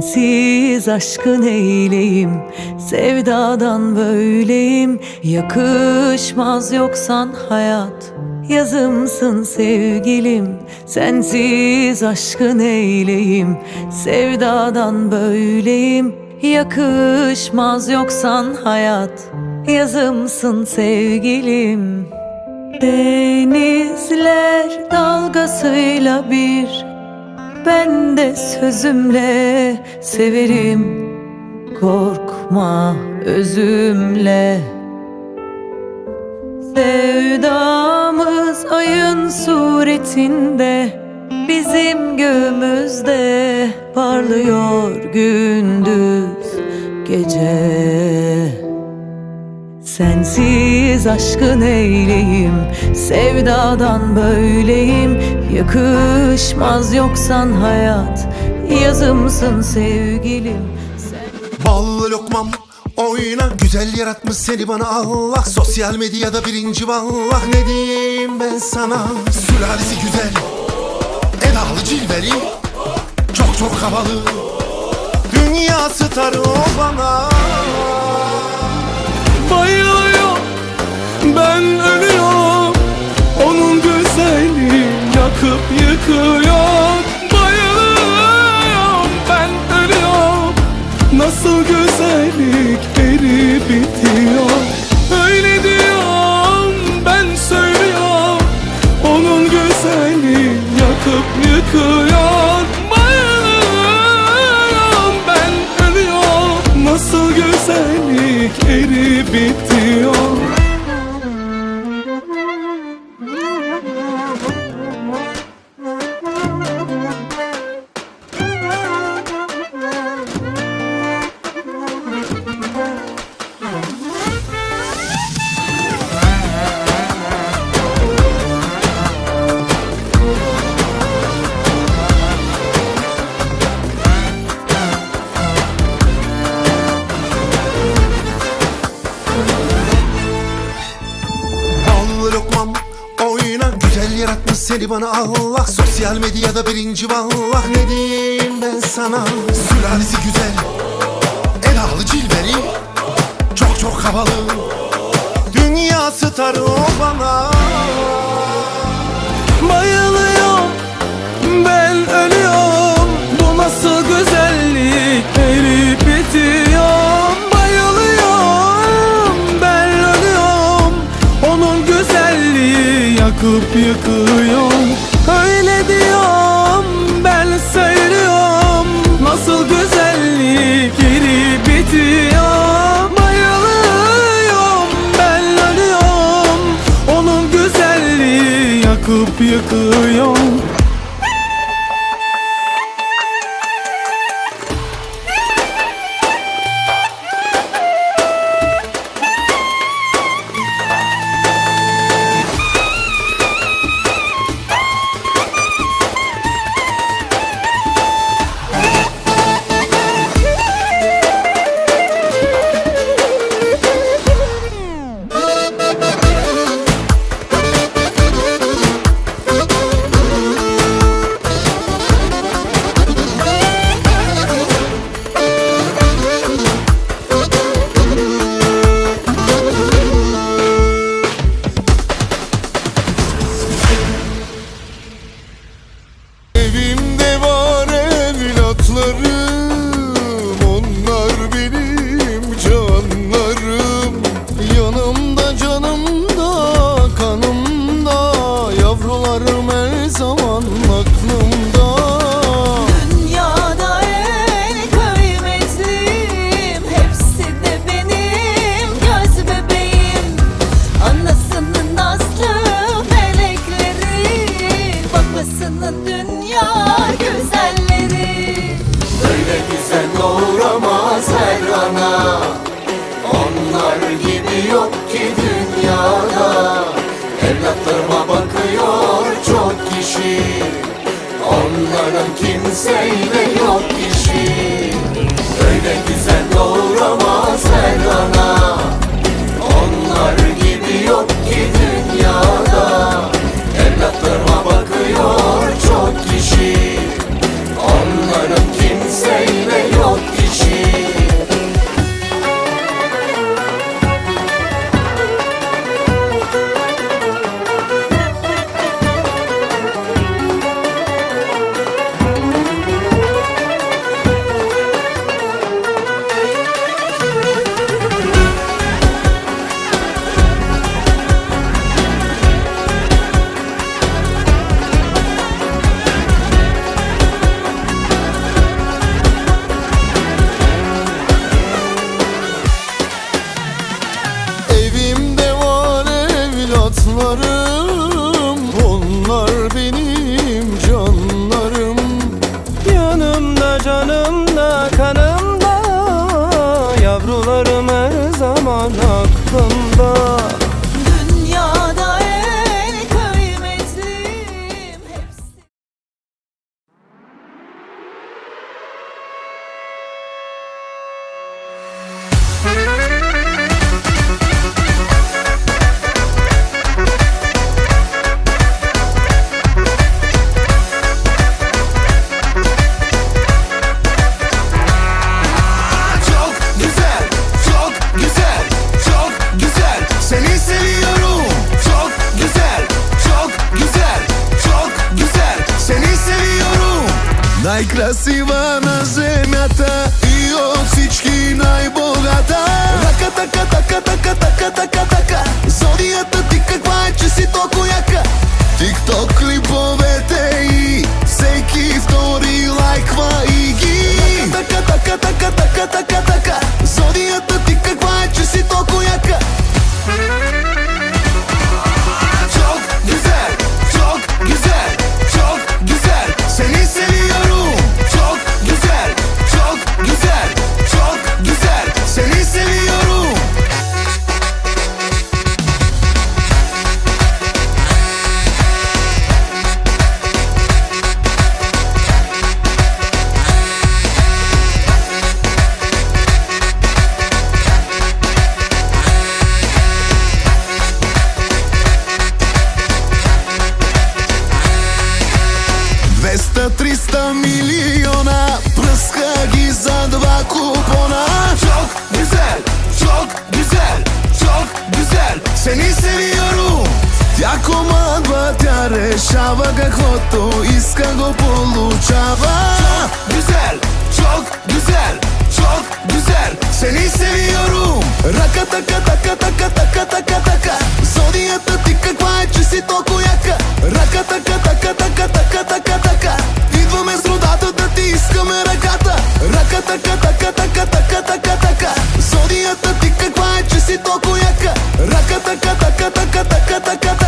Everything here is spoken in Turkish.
Sensiz aşkın eyleyim Sevdadan böyleyim. Yakışmaz yoksan hayat Yazımsın sevgilim. Sensiz aşkın eyleyim Sevdadan böyleyim. Yakışmaz yoksan hayat Yazımsın sevgilim. Denizler dalgasıyla bir ben de sözümle severim. Korkma özümle. Sevdamız ayın suretinde Bizim göğümüzde parlıyor gündüz gece Sensiz aşkın eyleyim Sevdadan böyleyim. Yakışmaz yoksan hayat Yazımsın sevgilim. Sen... Ballı lokmam oyna Güzel yaratmış seni bana Allah. Sosyal medyada birinci vallah Ne diyeyim ben sana? Sülalesi güzel Edalı cilveli Çok çok havalı. Dünya starı o bana Bayılıyor. Ben ölüyorum. Onun güzelliği yakıp yıkıyor. Bayılıyorum. Ben ölüyorum. Nasıl güzellik erip bitiyor. Öyle diyorum. Ben söylüyorum. Onun güzelliği yakıp yıkıyor seni bana Allah Sosyal medyada birinci vallah Ne diyeyim ben sana. Sülalesi güzel Edalı cilveli Çok çok havalı. Dünya starı o bana. Bayılıyorum yakıp yıkıyor Öyle diyorum Ben söylüyorum Nasıl güzellik erip bitiyor Bayılıyorum Ben ölüyorum. Onun güzelliği yakıp yıkıyor kimseyle yok işi Öyle güzel doğuramaz her ana aklımda Най-красива на земята и от всички най-богата. Рака, така, така, така, така, така, така. Зодията ти каква е, че си толкова яка? Тикток клиповете и всеки командва, тя решава каквото иска го получава Чок, гюзел, чок, гюзел, чок, гюзел Сели се виорум, рака така, така, така, така, така, така Зодията ти каква е, че си толкова яка Рака така, така, така, така, така, така Идваме с родата да ти искаме ръката Рака така, така, така, така, така, така Зодията ти каква е, че си толкова яка Рака така, така, така, така, така